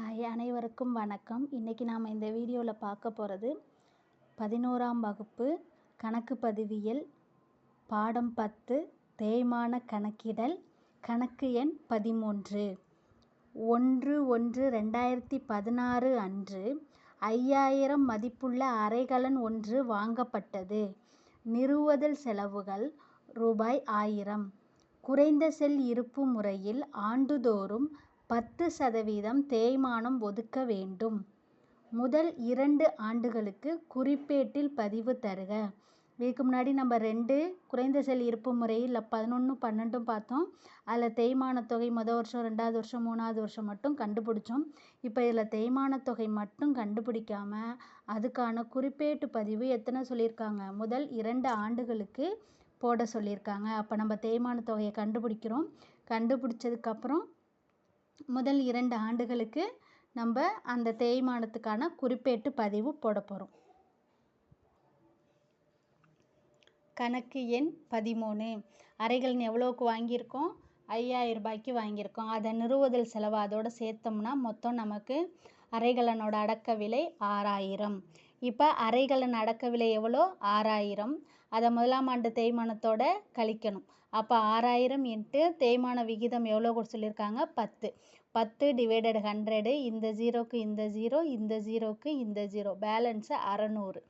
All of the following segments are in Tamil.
ஹாய் அனைவருக்கும் வணக்கம். இன்றைக்கி நாம் இந்த வீடியோவில் பார்க்க போகிறது பதினோராம் வகுப்பு கணக்கு பதிவியல் பாடம் பத்து தேய்மான கணக்கிடல் கணக்கு எண் பதிமூன்று. ஒன்று ஒன்று ரெண்டாயிரத்தி பதினாறு அன்று ஐயாயிரம் மதிப்புள்ள அரைகலன் ஒன்று வாங்கப்பட்டது. நிறுவுதல் செலவுகள் ரூபாய் ஆயிரம். குறைந்த செல் இருப்பு முறையில் ஆண்டுதோறும் பத்து சதவீதம் தேய்மானம் ஒதுக்க வேண்டும். முதல் இரண்டு ஆண்டுகளுக்கு குறிப்பேட்டில் பதிவு தருக. இதுக்கு முன்னாடி நம்ம ரெண்டு குறைந்த செல் இருப்பு முறையில் பதினொன்று பன்னெண்டும் பார்த்தோம். அதில் தேய்மான தொகை முத வருஷம் ரெண்டாவது வருஷம் மூணாவது வருஷம் மட்டும் கண்டுபிடிச்சோம். இப்போ இதில் தேய்மான தொகை மட்டும் கண்டுபிடிக்காம அதுக்கான குறிப்பேட்டு பதிவு எத்தனை சொல்லியிருக்காங்க? முதல் இரண்டு ஆண்டுகளுக்கு போட சொல்லியிருக்காங்க. அப்போ நம்ம தேய்மான தொகையை கண்டுபிடிக்கிறோம். கண்டுபிடிச்சதுக்கப்புறம் முதல் இரண்டு ஆண்டுகளுக்கு நம்ம அந்த தேய்மானத்துக்கான குறிப்பேட்டு பதிவு போட போகிறோம் கணக்கு எண் பதிமூணு. அறைகள் எவ்வளோக்கு வாங்கியிருக்கோம்? ஐயாயிரம் ரூபாய்க்கு வாங்கியிருக்கோம். அதை நிறுவுதல் செலவு அதோடு சேர்த்தோம்னா மொத்தம் நமக்கு அறைகளனோட அடக்க விலை ஆறாயிரம். இப்போ அறைகளை நடக்கவில்லை விலை எவ்வளோ? ஆறாயிரம். அதை முதலாம் ஆண்டு தேய்மானத்தோட கழிக்கணும். அப்போ ஆறாயிரம் இன்ட்டு தேய்மான விகிதம் எவ்வளோ கூட சொல்லியிருக்காங்க? பத்து. பத்து டிவைடட் ஹண்ட்ரடு இந்த ஜீரோக்கு இந்த ஜீரோ இந்த ஜீரோக்கு இந்த ஜீரோ. பேலன்ஸு அறநூறு.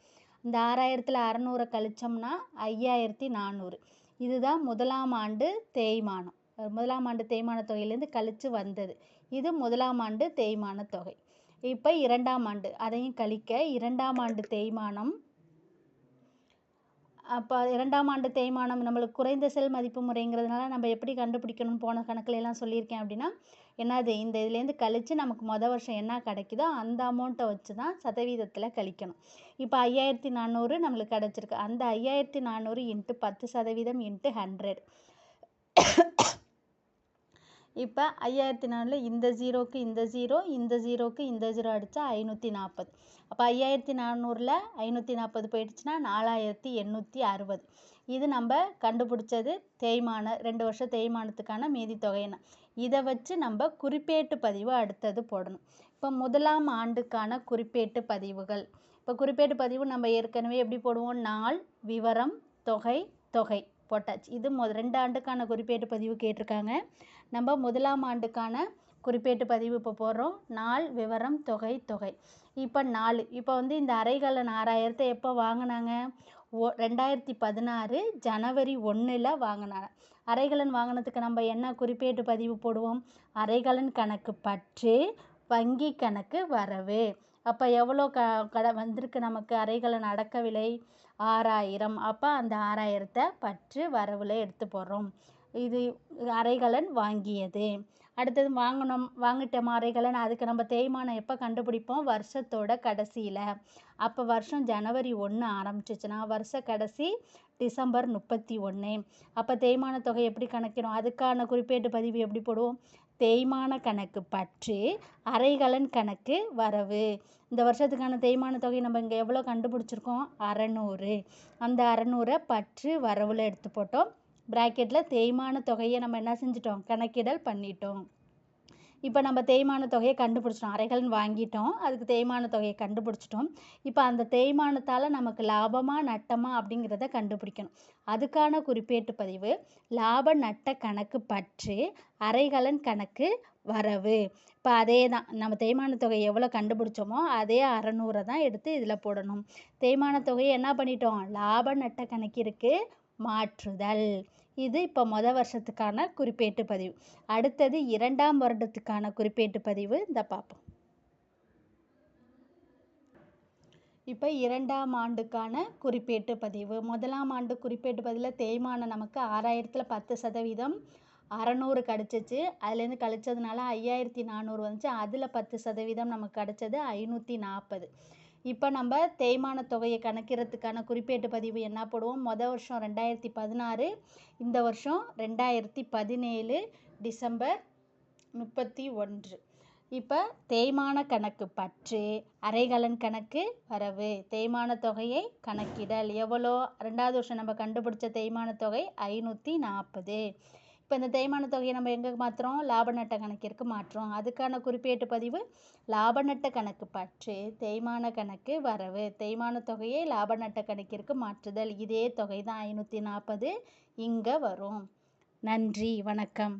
இந்த ஆறாயிரத்தில் அறநூறை கழிச்சோம்னா ஐயாயிரத்தி நானூறு. இதுதான் முதலாம் ஆண்டு தேய்மானம். முதலாம் ஆண்டு தேய்மான தொகையிலேருந்து கழித்து வந்தது. இது முதலாம் ஆண்டு தேய்மான தொகை. இப்போ இரண்டாம் ஆண்டு. அதையும் கழிக்க இரண்டாம் ஆண்டு தேய்மானம். அப்போ இரண்டாம் ஆண்டு தேய்மானம் நம்மளுக்கு குறைந்த செல் மதிப்பு முறைங்கிறதுனால நம்ம எப்படி கண்டுபிடிக்கணும்னு போன கணக்கில் எல்லாம் சொல்லியிருக்கேன் அப்படின்னா என்னது? இந்த இதுலேருந்து கழித்து நமக்கு மொதல் வருஷம் என்ன கிடைக்குதோ அந்த அமௌண்ட்டை வச்சு தான் சதவீதத்தில் கழிக்கணும். இப்போ ஐயாயிரத்தி நானூறு நம்மளுக்கு கிடச்சிருக்கு. அந்த ஐயாயிரத்தி நானூறு இன்ட்டு பத்து சதவீதம் இன்ட்டு ஹண்ட்ரட் இப்போ ஐயாயிரத்தி நாலில் இந்த ஜீரோக்கு இந்த ஜீரோ இந்த ஜீரோக்கு இந்த ஜீரோ அடித்தா ஐநூற்றி நாற்பது அப்போ ஐயாயிரத்தி நானூறில் ஐநூற்றி நாற்பது போயிடுச்சுன்னா நாலாயிரத்தி எண்ணூற்றி அறுபது இது நம்ம கண்டுபிடிச்சது தேய்மான ரெண்டு வருஷம் தேய்மானத்துக்கான மீதி தொகையின இதை வச்சு நம்ம குறிப்பேட்டு பதிவு அடுத்தது போடணும். இப்போ முதலாம் ஆண்டுக்கான குறிப்பேட்டு பதிவுகள். இப்போ குறிப்பேட்டு பதிவு நம்ம ஏற்கனவே எப்படி போடுவோம்? நாள் விவரம் தொகை தொகை. போட்டாச்சு. இது மொ ரெண்டு ஆண்டுக்கான குறிப்பேட்டு பதிவு கேட்டிருக்காங்க. நம்ம முதலாம் ஆண்டுக்கான குறிப்பேட்டு பதிவு இப்போ போடுறோம். நாள் விவரம் தொகை தொகை. இப்போ நாலு. இப்போ வந்து இந்த அரைகலன் ஆறாயிரத்தை எப்போ வாங்கினாங்க? ஓ ரெண்டாயிரத்தி பதினாறு ஜனவரி ஒன்றில் வாங்கினாங்க. அரைகலன் வாங்கினதுக்கு நம்ம என்ன குறிப்பேட்டு பதிவு போடுவோம்? அரைகலன் கணக்கு பற்று வங்கி கணக்கு வரவு. அப்போ எவ்வளோ க கடை வந்திருக்கு நமக்கு அரைகலன் அடக்க விலை ஆறாயிரம். அப்போ அந்த ஆறாயிரத்தை பற்று வரவில் எடுத்து போடுறோம். இது அரைகலன் வாங்கியது. அடுத்தது வாங்கினோம் வாங்கிட்டோம் அறைகலன் அதுக்கு நம்ம தேய்மானம் எப்போ கண்டுபிடிப்போம்? வருஷத்தோட கடைசியில். அப்போ வருஷம் ஜனவரி ஒன்று ஆரம்பிச்சிச்சுன்னா வருஷ கடைசி டிசம்பர் முப்பத்தி ஒன்று அப்போ தேய்மான தொகை எப்படி கணக்கிடும்? அதுக்கான குறிப்பேட்டு பதிவு எப்படி போடுவோம்? தேய்மான கணக்கு பற்று அரைகலன் கணக்கு வரவு. இந்த வருஷத்துக்கான தேய்மான தொகை நம்ம இங்கே எவ்வளோ கண்டுபிடிச்சிருக்கோம்? அறநூறு. அந்த அறநூறை பற்று வரவில் எடுத்து போட்டோம். ப்ராக்கெட்டில் தேய்மான தொகையை நம்ம என்ன செஞ்சிட்டோம்? கணக்கிடல் பண்ணிட்டோம். இப்போ நம்ம தேய்மான தொகையை கண்டுபிடிச்சிட்டோம். அறைகள்னு வாங்கிட்டோம். அதுக்கு தேய்மான தொகையை கண்டுபிடிச்சிட்டோம். இப்போ அந்த தேய்மானத்தால் நமக்கு லாபமாக நட்டமா அப்படிங்கிறத கண்டுபிடிக்கணும். அதுக்கான குறிப்பேட்டு பதிவு லாப நட்ட கணக்கு பற்று அறைகலன் கணக்கு வரவு. இப்போ அதே தான் நம்ம தேய்மான தொகை எவ்வளோ கண்டுபிடிச்சோமோ அதே அறநூறை தான் எடுத்து இதில் போடணும். தேய்மான தொகையை என்ன பண்ணிட்டோம்? லாப நட்ட கணக்கிற்கு மாற்றுதல். இது இப்போ மொதல் வருஷத்துக்கான குறிப்பேட்டு பதிவு. அடுத்தது இரண்டாம் வருடத்துக்கான குறிப்பேட்டு பதிவு. இந்த பார்ப்போம் இப்போ இரண்டாம் ஆண்டுக்கான குறிப்பேட்டு பதிவு. முதலாம் ஆண்டு குறிப்பேட்டு பதிவில் தேய்மானம் நமக்கு ஆறாயிரத்தில் பத்து சதவீதம் அறநூறு கிடச்சிச்சு. அதுலேருந்து கழிச்சதுனால ஐயாயிரத்தி நானூறு வந்துச்சு. அதில் பத்து சதவீதம் நமக்கு கிடச்சது ஐநூற்றி நாற்பது இப்போ நம்ம தேய்மான தொகையை கணக்கிறதுக்கான குறிப்பேட்டு பதிவு என்ன போடுவோம்? மொதல் வருஷம் ரெண்டாயிரத்தி பதினாறு இந்த வருஷம் ரெண்டாயிரத்தி பதினேழு டிசம்பர் முப்பத்தி ஒன்று. இப்போ தேய்மான கணக்கு பற்று அரைகலன் கணக்கு வரவு தேய்மான தொகையை கணக்கிடல். எவ்வளோ? ரெண்டாவது வருஷம் நம்ம கண்டுபிடிச்ச தேய்மான தொகை ஐநூற்றி நாற்பது. இப்போ இந்த தேய்மான தொகையை நம்ம எங்கே மாற்றுறோம் லாப நட்ட கணக்கிற்கு மாற்றுறோம். அதுக்கான குறிப்பேட்டு பதிவு லாப நட்ட கணக்கு பற்று தேய்மான கணக்கு வரவு. தேய்மான தொகையை லாப நட்ட கணக்கிற்கு மாற்றுதல். இதே தொகை தான் ஐநூற்றி நாற்பது இங்கே வரும். நன்றி வணக்கம்.